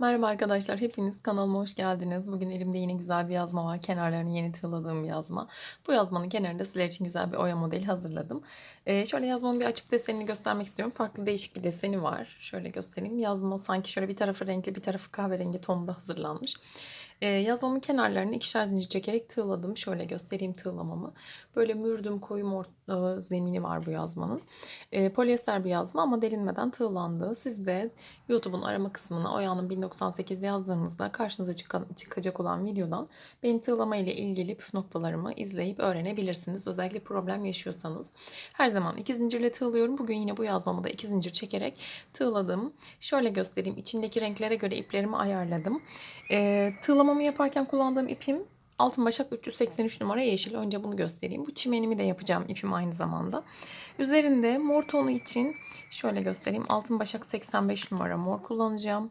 Merhaba arkadaşlar, hepiniz kanalıma hoş geldiniz. Bugün elimde yine güzel bir yazma var. Kenarlarını yeni tığladığım bir yazma. Bu yazmanın kenarında sizler için güzel bir oya modeli hazırladım. Ee, şöyle yazmamın bir açık desenini göstermek istiyorum. Farklı değişik bir deseni var. Şöyle göstereyim. Yazma sanki şöyle bir tarafı renkli bir tarafı kahverengi tonda hazırlanmış. Ee, yazmamın kenarlarını ikişer zincir çekerek tığladım. Şöyle göstereyim tığlamamı. Böyle mürdüm koyu mor zemini var bu yazmanın. E, polyester bir yazma ama delinmeden tığlandı. Siz de YouTube'un arama kısmına Oya'nın 1098 yazdığınızda karşınıza çıkan, çıkacak olan videodan benim tığlama ile ilgili püf noktalarımı izleyip öğrenebilirsiniz. Özellikle problem yaşıyorsanız. Her zaman iki zincirle tığlıyorum. Bugün yine bu yazmamı da iki zincir çekerek tığladım. Şöyle göstereyim. İçindeki renklere göre iplerimi ayarladım. E, tığlamamı yaparken kullandığım ipim Altın Başak 383 numara yeşil. Önce bunu göstereyim. Bu çimenimi de yapacağım ipim aynı zamanda. Üzerinde mor tonu için şöyle göstereyim. Altın Başak 85 numara mor kullanacağım.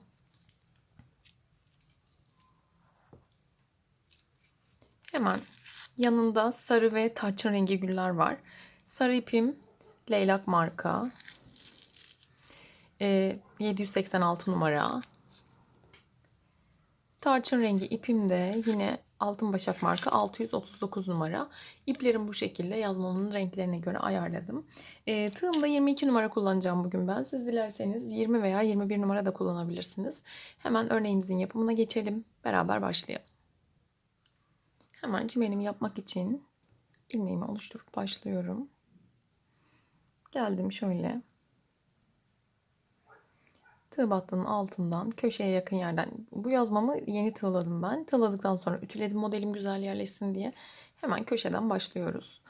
Hemen yanında sarı ve tarçın rengi güller var. Sarı ipim Leylak marka. E, 786 numara. Tarçın rengi ipim de yine Altın Başak marka 639 numara. İplerim bu şekilde yazmamın renklerine göre ayarladım. E, tığımda 22 numara kullanacağım bugün ben. Siz dilerseniz 20 veya 21 numara da kullanabilirsiniz. Hemen örneğimizin yapımına geçelim. Beraber başlayalım. Hemen çimenimi yapmak için ilmeğimi oluşturup başlıyorum. Geldim şöyle. Tığ battının altından köşeye yakın yerden bu yazmamı yeni tığladım ben. Tığladıktan sonra ütüledim modelim güzel yerleşsin diye. Hemen köşeden başlıyoruz.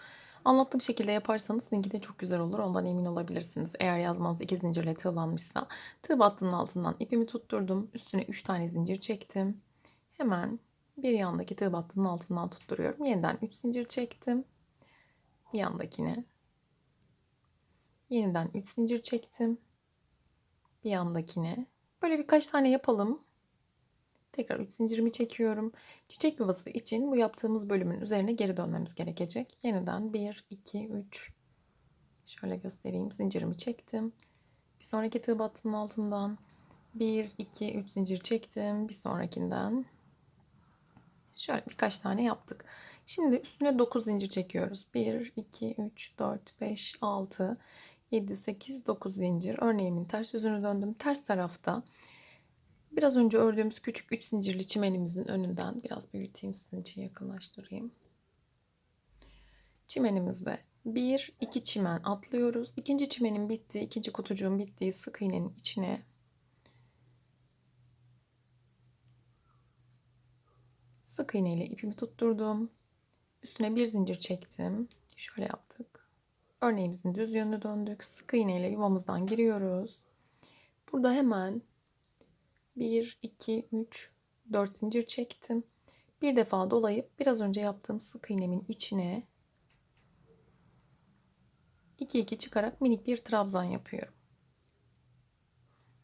Anlattığım şekilde yaparsanız sizinki de çok güzel olur. Ondan emin olabilirsiniz. Eğer yazmanız iki zincirle tığlanmışsa. Tığ battının altından ipimi tutturdum. Üstüne 3 tane zincir çektim. Hemen bir yandaki tığ battının altından tutturuyorum. Yeniden 3 zincir çektim. Bir yandakine. Yeniden 3 zincir çektim bir yandakine. Böyle birkaç tane yapalım. Tekrar 3 zincirimi çekiyorum. Çiçek yuvası için bu yaptığımız bölümün üzerine geri dönmemiz gerekecek. Yeniden 1, 2, 3. Şöyle göstereyim. Zincirimi çektim. Bir sonraki tığ battının altından 1, 2, 3 zincir çektim. Bir sonrakinden şöyle birkaç tane yaptık. Şimdi üstüne 9 zincir çekiyoruz. 1, 2, 3, 4, 5, 6, 7, 8, 9 zincir. Örneğimin ters yüzünü döndüm. Ters tarafta biraz önce ördüğümüz küçük 3 zincirli çimenimizin önünden biraz büyüteyim sizin için yakınlaştırayım. Çimenimizde 1, 2 çimen atlıyoruz. İkinci çimenin bittiği, ikinci kutucuğun bittiği sık iğnenin içine sık iğne ile ipimi tutturdum. Üstüne bir zincir çektim. Şöyle yaptık. Örneğimizin düz yönünü döndük. Sık iğne ile yuvamızdan giriyoruz. Burada hemen 1, 2, 3, 4 zincir çektim. Bir defa dolayıp biraz önce yaptığım sık iğnemin içine 2 2 çıkarak minik bir trabzan yapıyorum.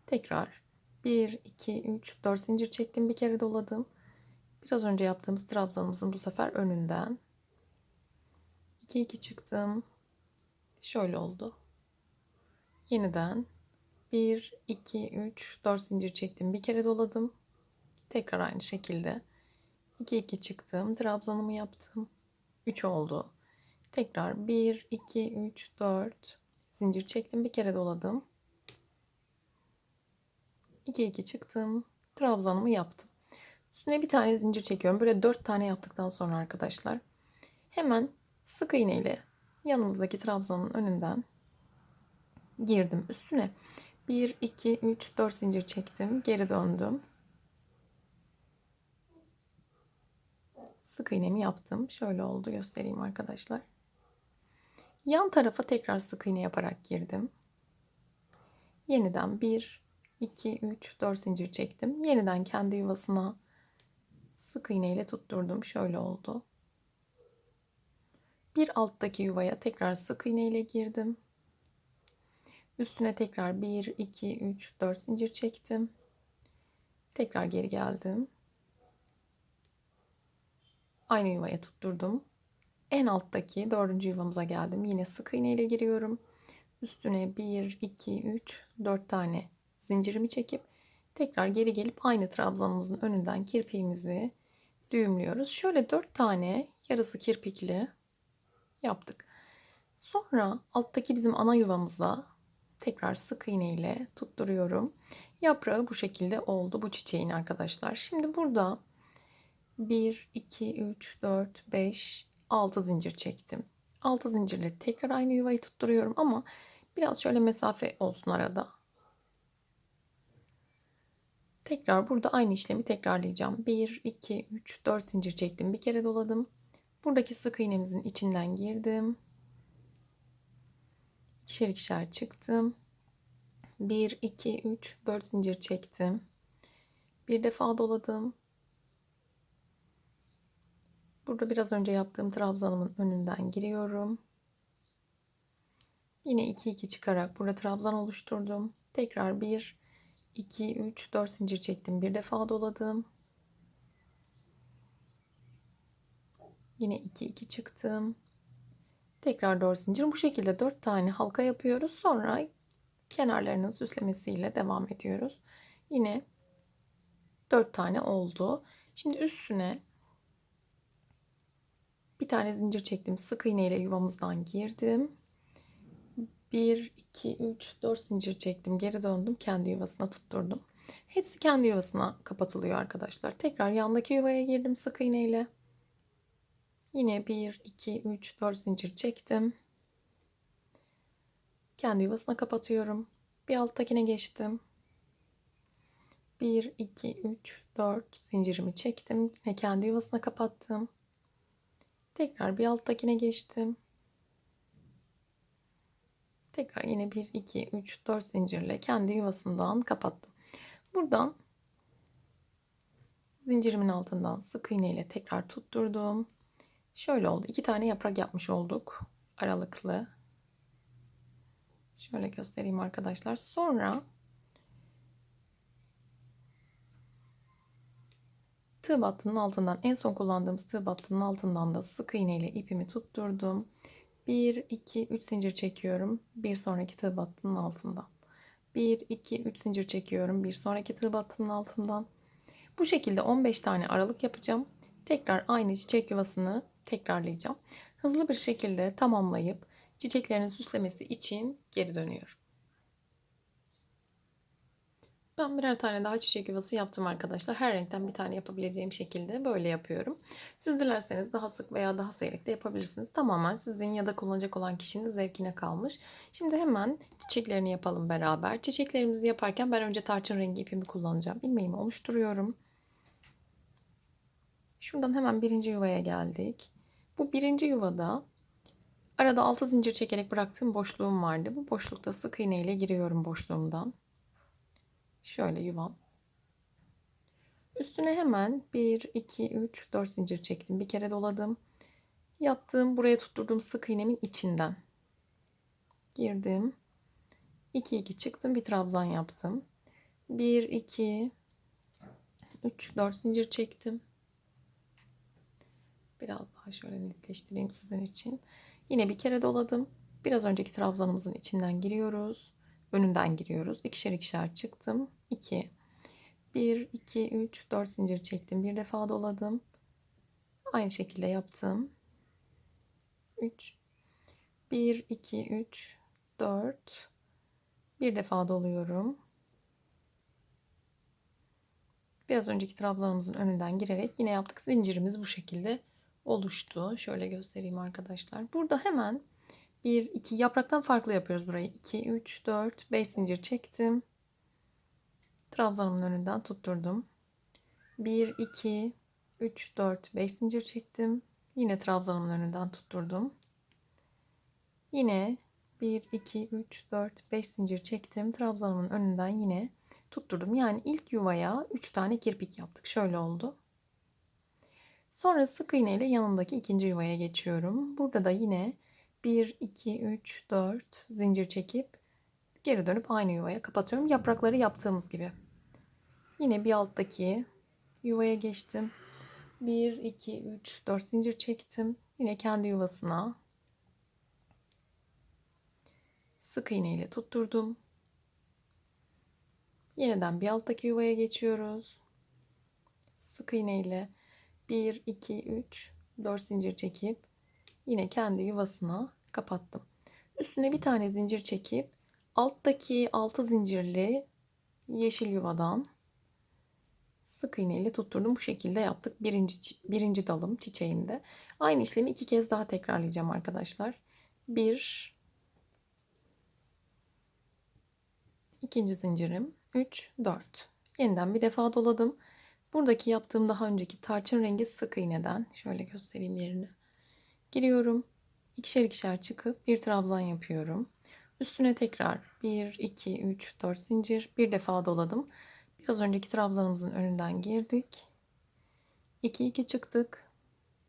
Tekrar 1 2 3 4 zincir çektim bir kere doladım. Biraz önce yaptığımız trabzanımızın bu sefer önünden 2 2 çıktım. Şöyle oldu. Yeniden 1, 2, 3, 4 zincir çektim. Bir kere doladım. Tekrar aynı şekilde 2, 2 çıktım. Trabzanımı yaptım. 3 oldu. Tekrar 1, 2, 3, 4 zincir çektim. Bir kere doladım. 2, 2 çıktım. Trabzanımı yaptım. Üstüne bir tane zincir çekiyorum. Böyle 4 tane yaptıktan sonra arkadaşlar hemen sık iğne ile yanımızdaki trabzanın önünden girdim üstüne. 1, 2, 3, 4 zincir çektim. Geri döndüm. Sık iğnemi yaptım. Şöyle oldu göstereyim arkadaşlar. Yan tarafa tekrar sık iğne yaparak girdim. Yeniden 1, 2, 3, 4 zincir çektim. Yeniden kendi yuvasına sık iğne ile tutturdum. Şöyle oldu. Bir alttaki yuvaya tekrar sık iğne ile girdim. Üstüne tekrar 1, 2, 3, 4 zincir çektim. Tekrar geri geldim. Aynı yuvaya tutturdum. En alttaki dördüncü yuvamıza geldim. Yine sık iğne ile giriyorum. Üstüne 1, 2, 3, 4 tane zincirimi çekip Tekrar geri gelip aynı trabzanımızın önünden kirpiğimizi düğümlüyoruz. Şöyle 4 tane yarısı kirpikli yaptık. Sonra alttaki bizim ana yuvamıza tekrar sık iğne ile tutturuyorum. Yaprağı bu şekilde oldu bu çiçeğin arkadaşlar. Şimdi burada 1, 2, 3, 4, 5, 6 zincir çektim. 6 zincirle tekrar aynı yuvayı tutturuyorum ama biraz şöyle mesafe olsun arada. Tekrar burada aynı işlemi tekrarlayacağım. 1, 2, 3, 4 zincir çektim. Bir kere doladım. Buradaki sık iğnemizin içinden girdim. İkişer ikişer çıktım. 1, 2, 3, 4 zincir çektim. Bir defa doladım. Burada biraz önce yaptığım trabzanımın önünden giriyorum. Yine 2 2 çıkarak burada trabzan oluşturdum. Tekrar 1 2 3 4 zincir çektim. Bir defa doladım. Yine 2 2 çıktım. Tekrar 4 zincir. Bu şekilde 4 tane halka yapıyoruz. Sonra kenarlarının süslemesiyle devam ediyoruz. Yine 4 tane oldu. Şimdi üstüne bir tane zincir çektim. Sık iğne ile yuvamızdan girdim. 1, 2, 3, 4 zincir çektim. Geri döndüm. Kendi yuvasına tutturdum. Hepsi kendi yuvasına kapatılıyor arkadaşlar. Tekrar yandaki yuvaya girdim sık iğne ile. Yine 1, 2, 3, 4 zincir çektim. Kendi yuvasına kapatıyorum. Bir alttakine geçtim. 1, 2, 3, 4 zincirimi çektim. Yine kendi yuvasına kapattım. Tekrar bir alttakine geçtim. Tekrar yine 1, 2, 3, 4 zincirle kendi yuvasından kapattım. Buradan zincirimin altından sık iğne ile tekrar tutturdum. Şöyle oldu. İki tane yaprak yapmış olduk. Aralıklı. Şöyle göstereyim arkadaşlar. Sonra tığ battının altından en son kullandığımız tığ battının altından da sık iğne ile ipimi tutturdum. 1 2 3 zincir çekiyorum. Bir sonraki tığ battının altından. 1 2 3 zincir çekiyorum. Bir sonraki tığ battının altından. Bu şekilde 15 tane aralık yapacağım. Tekrar aynı çiçek yuvasını tekrarlayacağım. Hızlı bir şekilde tamamlayıp çiçeklerin süslemesi için geri dönüyorum. Ben birer tane daha çiçek yuvası yaptım arkadaşlar. Her renkten bir tane yapabileceğim şekilde böyle yapıyorum. Siz dilerseniz daha sık veya daha seyrek de yapabilirsiniz. Tamamen sizin ya da kullanacak olan kişinin zevkine kalmış. Şimdi hemen çiçeklerini yapalım beraber. Çiçeklerimizi yaparken ben önce tarçın rengi ipimi kullanacağım. İlmeğimi oluşturuyorum. Şuradan hemen birinci yuvaya geldik. Bu birinci yuvada arada altı zincir çekerek bıraktığım boşluğum vardı. Bu boşlukta sık iğne ile giriyorum boşluğumdan. Şöyle yuvam. Üstüne hemen 1, 2, 3, 4 zincir çektim. Bir kere doladım. Yaptığım buraya tutturduğum sık iğnemin içinden girdim. 2, 2 çıktım. Bir trabzan yaptım. 1, 2, 3, 4 zincir çektim. Biraz daha şöyle netleştireyim sizin için. Yine bir kere doladım. Biraz önceki trabzanımızın içinden giriyoruz. Önünden giriyoruz. İkişer ikişer çıktım. 2 1 2 3 4 zincir çektim. Bir defa doladım. Aynı şekilde yaptım. 3 1 2 3 4 bir defa doluyorum. Biraz önceki trabzanımızın önünden girerek yine yaptık. Zincirimiz bu şekilde oluştu. Şöyle göstereyim arkadaşlar. Burada hemen 1, 2 yapraktan farklı yapıyoruz burayı. 2, 3, 4, 5 zincir çektim. Trabzanımın önünden tutturdum. 1, 2, 3, 4, 5 zincir çektim. Yine trabzanımın önünden tutturdum. Yine 1, 2, 3, 4, 5 zincir çektim. Trabzanımın önünden yine tutturdum. Yani ilk yuvaya 3 tane kirpik yaptık. Şöyle oldu. Sonra sık iğne ile yanındaki ikinci yuvaya geçiyorum. Burada da yine 1, 2, 3, 4 zincir çekip geri dönüp aynı yuvaya kapatıyorum. Yaprakları yaptığımız gibi. Yine bir alttaki yuvaya geçtim. 1, 2, 3, 4 zincir çektim. Yine kendi yuvasına sık iğne ile tutturdum. Yeniden bir alttaki yuvaya geçiyoruz. Sık iğne ile 1, 2, 3, 4 zincir çekip yine kendi yuvasına kapattım. Üstüne bir tane zincir çekip alttaki 6 zincirli yeşil yuvadan sık iğne ile tutturdum. Bu şekilde yaptık. Birinci, birinci dalım çiçeğimde. Aynı işlemi iki kez daha tekrarlayacağım arkadaşlar. Bir, ikinci zincirim, 3, 4. Yeniden bir defa doladım. Buradaki yaptığım daha önceki tarçın rengi sık iğneden şöyle göstereyim yerini. Giriyorum. İkişer ikişer çıkıp bir trabzan yapıyorum. Üstüne tekrar 1, 2, 3, 4 zincir. Bir defa doladım. Biraz önceki trabzanımızın önünden girdik. 2, 2 çıktık.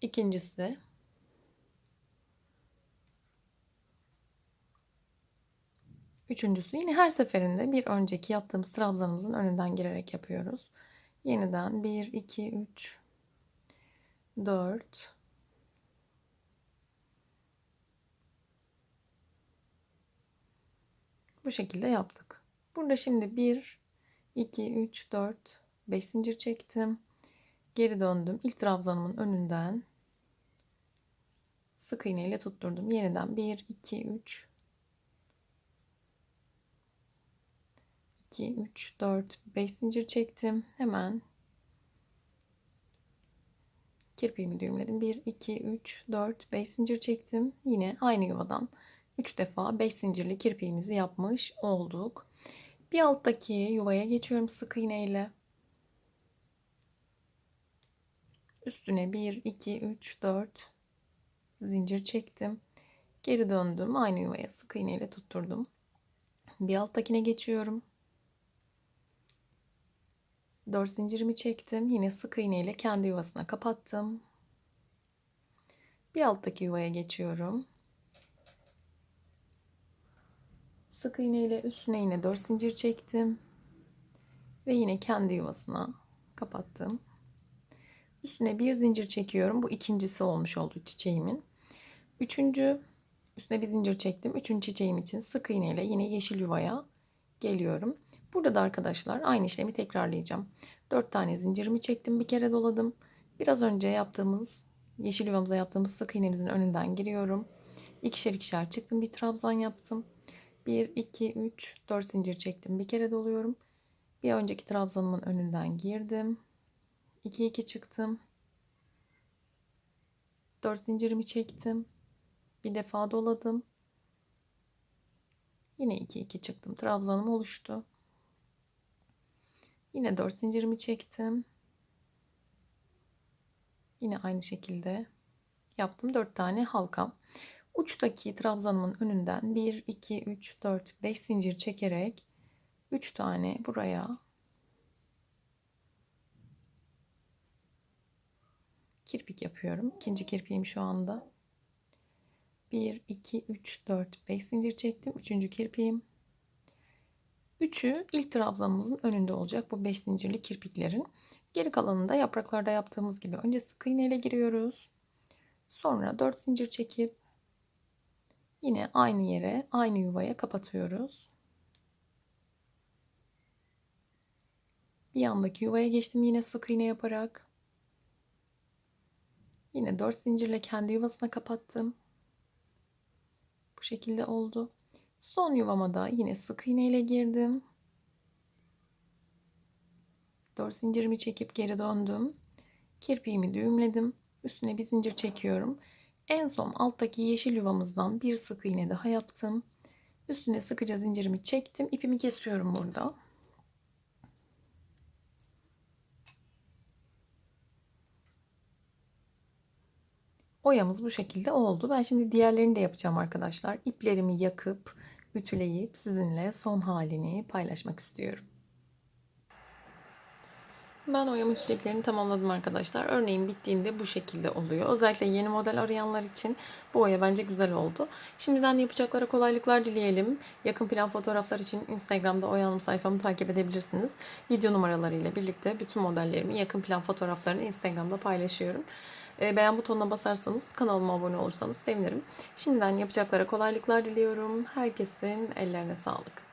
İkincisi. Üçüncüsü yine her seferinde bir önceki yaptığımız trabzanımızın önünden girerek yapıyoruz. Yeniden 1, 2, 3, 4, Bu şekilde yaptık. Burada şimdi 1, 2, 3, 4, 5 zincir çektim. Geri döndüm. İlk trabzanımın önünden sık iğne ile tutturdum. Yeniden 1, 2, 3, 2, 3, 4, 5 zincir çektim. Hemen kirpiğimi düğümledim. 1, 2, 3, 4, 5 zincir çektim. Yine aynı yuvadan 3 defa 5 zincirli kirpiğimizi yapmış olduk. Bir alttaki yuvaya geçiyorum sık iğne ile. Üstüne 1, 2, 3, 4 zincir çektim. Geri döndüm. Aynı yuvaya sık iğne ile tutturdum. Bir alttakine geçiyorum. 4 zincirimi çektim. Yine sık iğne ile kendi yuvasına kapattım. Bir alttaki yuvaya geçiyorum. Sık iğne ile üstüne yine 4 zincir çektim. Ve yine kendi yuvasına kapattım. Üstüne bir zincir çekiyorum. Bu ikincisi olmuş oldu çiçeğimin. Üçüncü üstüne bir zincir çektim. Üçüncü çiçeğim için sık iğne ile yine yeşil yuvaya geliyorum. Burada da arkadaşlar aynı işlemi tekrarlayacağım. 4 tane zincirimi çektim. Bir kere doladım. Biraz önce yaptığımız yeşil yuvamıza yaptığımız sık iğnemizin önünden giriyorum. İkişer ikişer çıktım. Bir trabzan yaptım. 1, 2, 3, 4 zincir çektim. Bir kere doluyorum. Bir önceki trabzanımın önünden girdim. 2, 2 çıktım. 4 zincirimi çektim. Bir defa doladım. Yine 2, 2 çıktım. Trabzanım oluştu. Yine 4 zincirimi çektim. Yine aynı şekilde yaptım. 4 tane halkam. Uçtaki trabzanımın önünden 1, 2, 3, 4, 5 zincir çekerek 3 tane buraya kirpik yapıyorum. İkinci kirpiğim şu anda. 1, 2, 3, 4, 5 zincir çektim. Üçüncü kirpiğim. Üçü ilk trabzanımızın önünde olacak bu 5 zincirli kirpiklerin. Geri kalanında yapraklarda yaptığımız gibi önce sık iğne ile giriyoruz. Sonra 4 zincir çekip Yine aynı yere, aynı yuvaya kapatıyoruz. Bir yandaki yuvaya geçtim yine sık iğne yaparak. Yine 4 zincirle kendi yuvasına kapattım. Bu şekilde oldu. Son yuvama da yine sık iğne ile girdim. 4 zincirimi çekip geri döndüm. Kirpiğimi düğümledim. Üstüne bir zincir çekiyorum. En son alttaki yeşil yuvamızdan bir sık iğne daha yaptım. Üstüne sıkıca zincirimi çektim. İpimi kesiyorum burada. Oyamız bu şekilde oldu. Ben şimdi diğerlerini de yapacağım arkadaşlar. İplerimi yakıp, ütüleyip sizinle son halini paylaşmak istiyorum. Ben oyama çiçeklerini tamamladım arkadaşlar. Örneğin bittiğinde bu şekilde oluyor. Özellikle yeni model arayanlar için bu oya bence güzel oldu. Şimdiden yapacaklara kolaylıklar dileyelim. Yakın plan fotoğraflar için Instagram'da oyanım sayfamı takip edebilirsiniz. Video numaralarıyla birlikte bütün modellerimi, yakın plan fotoğraflarını Instagram'da paylaşıyorum. Ee, beğen butonuna basarsanız kanalıma abone olursanız sevinirim. Şimdiden yapacaklara kolaylıklar diliyorum. Herkesin ellerine sağlık.